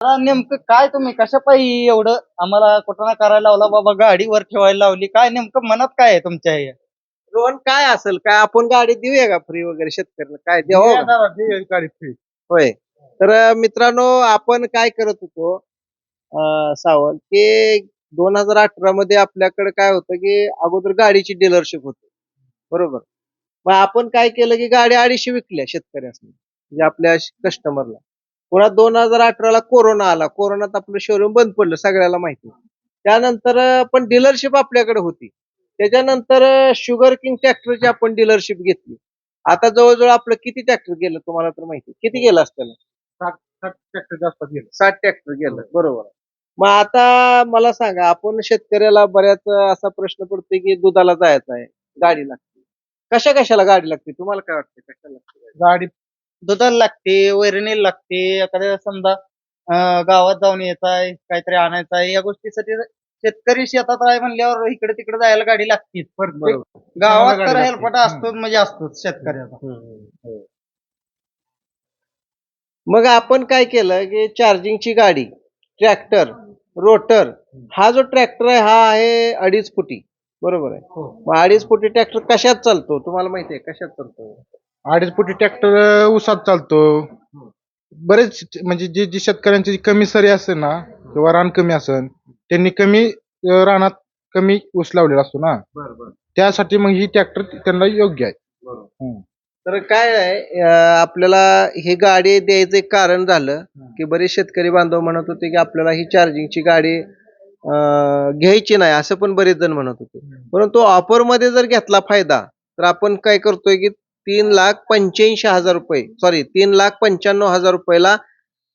आता नेमकं काय तुम्ही कशा पायी एवढं आम्हाला कुठं ना करायला लावला? बाबा गाडीवर ठेवायला लावली. काय नेमकं मनात काय आहे तुमच्या हे? रोहन काय असेल? काय आपण गाडी देऊया का फ्री वगैरे शेतकऱ्याला? काय द्यावं का? होय. तर मित्रांनो आपण काय करत होतो अं, सावंत की दोन हजार अठरा मध्ये आपल्याकडे काय होतं की अगोदर गाडीची डीलरशिप होती. बरोबर? मग आपण काय केलं की गाडी अडीचशे विकल्या शेतकऱ्यासनी म्हणजे आपल्या कस्टमरला पुन्हा दोन हजार अठराला कोरोना आला. कोरोनात आपलं शोरूम बंद पडलं सगळ्याला माहिती. त्यानंतर पण डीलरशिप आपल्याकडे होती. त्याच्यानंतर शुगर किंग ट्रॅक्टरची आपण डीलरशिप घेतली. आता जवळजवळ आपलं किती ट्रॅक्टर गेलं तुम्हाला तर माहिती? किती गेलं असतं? साठ ट्रॅक्टर गेलं. बरोबर. मग आता मला सांगा आपण शेतकऱ्याला बऱ्याच असा प्रश्न पडतोय की दुधाला जायचं आहे गाडी लागते. कशा कशाला गाडी लागते? तुम्हाला काय वाटतं? कशाला लागते गाडी दुधाला लागते वैरणीला लागते एखाद्या समजा अं, गावात जाऊन यायचं आहे काहीतरी आणायचं आहे या गोष्टीसाठी शेतकरी शेतात आहे म्हणल्यावर इकडे तिकडे जायला गाडी लागतीच. प्रत्येक बरोबर. गावात गाडी तर लागते. हेलपाटा असतोच म्हणजे असतोच शेतकऱ्याचा. हो. मग आपण काय केलं की चार्जिंगची गाडी ट्रॅक्टर रोटर हा जो ट्रॅक्टर आहे हा आहे अडीच फुटी. बरोबर आहे? हो. मग अडीच फुटी ट्रॅक्टर कशात चालतो? तुम्हाला माहिती आहे कशात चालतो? अडीच फुटी ट्रॅक्टर ऊसात चालतो. बरेच म्हणजे जे जे शेतकऱ्यांची कमी सरी असते ना किंवा रान कमी असेल त्यांनी कमी अं, रानात कमी ऊस लावलेला असतो ना. त्यासाठी मग ही ट्रॅक्टर त्यांना योग्य आहे. हम्म. तर काय आहे अं, आपल्याला ही गाडी द्यायचं एक कारण झालं की बरेच शेतकरी बांधव म्हणत होते की आपल्याला ही चार्जिंगची गाडी अं, घ्यायची नाही असं पण बरेच जण म्हणत होते. परंतु ऑफरमध्ये जर घेतला फायदा तर आपण काय करतोय की तीन लाख पंच्याऐंशी हजार रुपये. सॉरी तीन लाख पंच्याण्णव हजार रुपयाला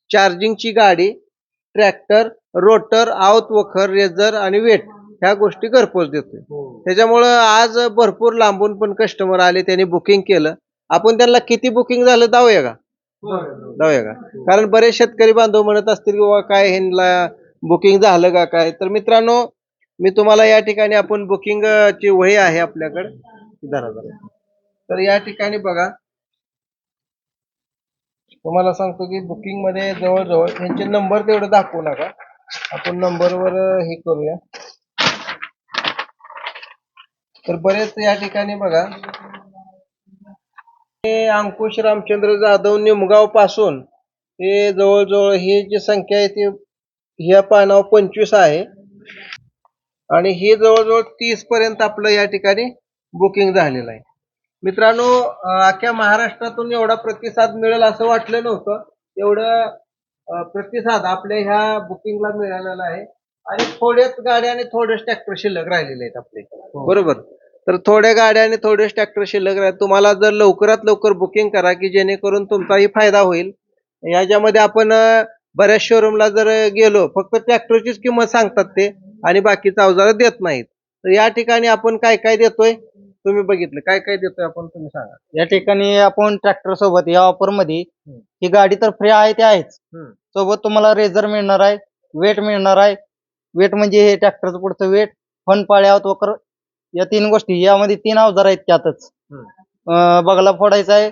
चार्जिंगची गाडी ट्रॅक्टर रोटर आवत वखर रेझर आणि वेट ह्या गोष्टी घरपोच देतोय. त्याच्यामुळं आज भरपूर लांबून पण कस्टमर आले त्यांनी बुकिंग केलं. आपण त्यांना किती बुकिंग झालं दावूया का? जाऊया का? कारण बरेच शेतकरी बांधव म्हणत असतील की बाबा काय ह्यांना बुकिंग झालं का काय? तर मित्रांनो मी तुम्हाला या ठिकाणी आपण बुकिंग ची वही आहे आपल्याकडे. जरा जरा. तर या ठिकाणी बघा. तुम्हाला सांगतो की बुकिंगमध्ये जवळजवळ यांचे नंबर तेवढं दाखवू नका. आपण नंबरवर हे करूया. तर बरेच या ठिकाणी बघा. हे अंकुश रामचंद्र जाधव निमगावपासून हे जवळजवळ ही जी संख्या आहे ती ह्या पानावर पंचवीस आहे. आणि ही जवळजवळ तीस पर्यंत आपलं या ठिकाणी बुकिंग झालेलं आहे. मित्रांनो अख्ख्या महाराष्ट्रातून एवढा प्रतिसाद मिळेल असं वाटलं नव्हतं. एवढं प्रतिसाद आपल्या ह्या बुकिंगला मिळालेला आहे. आणि थोड्याच गाड्या आणि थोडेच ट्रॅक्टर शिल्लक राहिलेले आहेत आपले. बरोबर? तर थोड्या गाड्या आणि थोडेच ट्रॅक्टर शिल्लक राहिले तुम्हाला जर लवकरात लवकर बुकिंग करा की जेणेकरून तुमचाही फायदा होईल. याच्यामध्ये आपण बऱ्याच शोरूमला जर गेलो फक्त ट्रॅक्टरचीच किंमत सांगतात ते आणि बाकीचं अवजारं देत नाहीत. तर या ठिकाणी आपण काय काय देतोय? तुम्ही बघितलं. काय काय देतोय आपण तुम्ही सांगा. या ठिकाणी आपण ट्रॅक्टर सोबत या ऑफरमध्ये ही गाडी तर फ्री आहे ते आहेच. हम्म. सोबत तुम्हाला रेझर मिळणार आहे वेट मिळणार आहे. वेट म्हणजे हे ट्रॅक्टरचं पुढचं वेट फन पाळ्यात वकर या तीन गोष्टी. यामध्ये तीन अवजार आहेत त्यातच. हम्म. अं, बगला फोडायचा आहे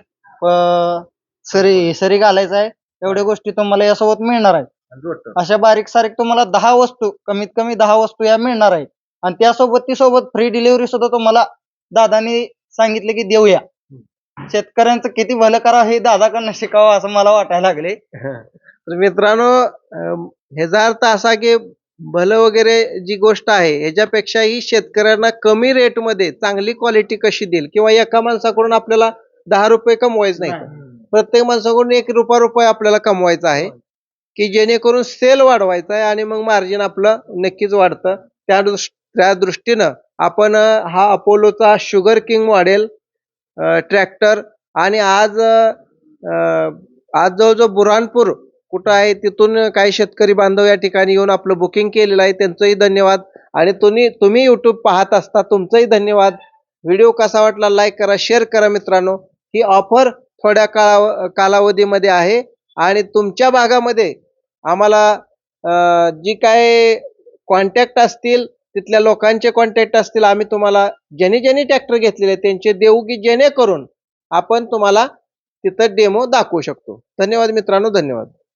सरी सरी घालायचा आहे. एवढ्या गोष्टी तुम्हाला यासोबत मिळणार आहे अशा बारीक सारीक तुम्हाला दहा वस्तू कमीत कमी दहा वस्तू या मिळणार आहेत. आणि त्यासोबत ती सोबत फ्री डिलिव्हरी सुद्धा तुम्हाला दादानी सांगितले की देऊया. शेतकऱ्यांचं किती भलं करा हे दादाकडनं शिकावं असं मला वाटायला लागले. तर मित्रांनो ह्याचा अर्थ असा की भलं वगैरे जी गोष्ट आहे ह्याच्यापेक्षाही शेतकऱ्यांना कमी रेटमध्ये चांगली क्वालिटी कशी देईल? किंवा एका माणसाकडून आपल्याला दहा रुपये कमवायचं नाही प्रत्येक माणसाकडून एक रुपया रुपये आपल्याला कमवायचा आहे की जेणेकरून सेल वाढवायचा आहे आणि मग मार्जिन आपलं नक्कीच वाढतं. त्या दृष् त्या दृष्टीनं आपण हा अपोलोचा शुगर किंग मॉडेल ट्रॅक्टर आणि आज आज जवळजवळ बुरानपूर कुठं आहे तिथून काही शेतकरी बांधव या ठिकाणी येऊन आपलं बुकिंग केलेलं आहे. त्यांचंही धन्यवाद. आणि तुम्ही तुम्ही युट्यूब पाहत असता तुमचंही धन्यवाद. व्हिडिओ कसा वाटला लाईक करा शेअर करा मित्रांनो. ही ऑफर थोड्या काळा कालावधीमध्ये आहे आणि तुमच्या भागामध्ये आम्हाला जी काय कॉन्टॅक्ट असतील तिथल्या लोकांचे कॉन्टॅक्ट असतील आम्ही तुम्हाला ज्याने ज्याने ट्रॅक्टर घेतलेले त्यांचे देऊ की जेणेकरून आपण तुम्हाला तिथं डेमो दाखवू शकतो. धन्यवाद मित्रांनो धन्यवाद.